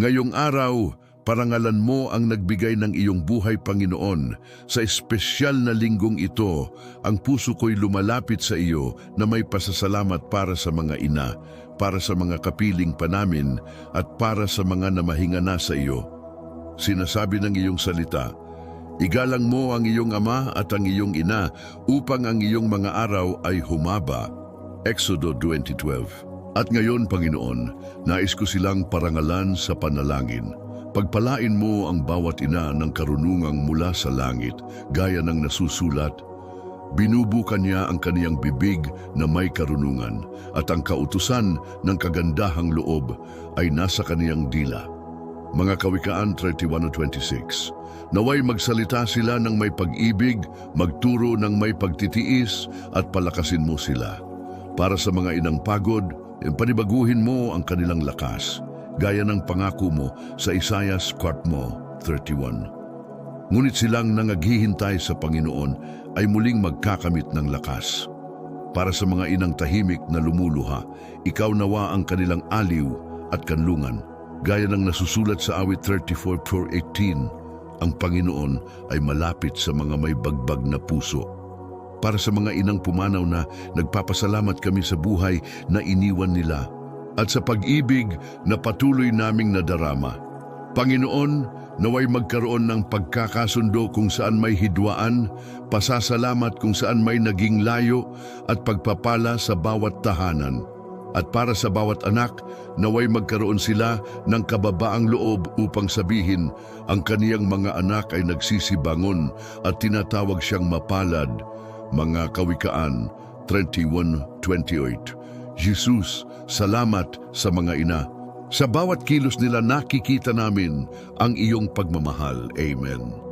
Ngayong araw, parangalan mo ang nagbigay ng iyong buhay, Panginoon. Sa espesyal na linggong ito, ang puso ko'y lumalapit sa iyo na may pasasalamat para sa mga ina, para sa mga kapiling pa namin, at para sa mga namahinga na sa iyo. Sinasabi ng iyong salita, Igalang mo ang iyong ama at ang iyong ina upang ang iyong mga araw ay humaba. Exodo 2012 At ngayon, Panginoon, nais ko silang parangalan sa panalangin. Pagpalain mo ang bawat ina ng karunungang mula sa langit, gaya ng nasusulat, Binubukan niya ang kaniyang bibig na may karunungan at ang kautusan ng kagandahang loob ay nasa kaniyang dila. Mga Kawikaan 31.26 Naway magsalita sila ng may pag-ibig, magturo ng may pagtitiis at palakasin mo sila. Para sa mga inang pagod, panibaguhin mo ang kanilang lakas, gaya ng pangako mo sa Isaias 4.31. Ngunit silang nangaghihintay sa Panginoon ay muling magkakamit ng lakas. Para sa mga inang tahimik na lumuluha, ikaw nawa ang kanilang aliw at kanlungan. Gaya ng nasusulat sa awit 34.418, ang Panginoon ay malapit sa mga may bagbag na puso. Para sa mga inang pumanaw na nagpapasalamat kami sa buhay na iniwan nila at sa pag-ibig na patuloy naming nadarama. Panginoon, naway magkaroon ng pagkakasundo kung saan may hidwaan, pasasalamat kung saan may naging layo at pagpapala sa bawat tahanan. At para sa bawat anak, naway magkaroon sila ng kababaang loob upang sabihin ang kaniyang mga anak ay nagsisibangon at tinatawag siyang mapalad. Mga Kawikaan 31.28 Jesus, salamat sa mga ina. Sa bawat kilos nila nakikita namin ang iyong pagmamahal. Amen.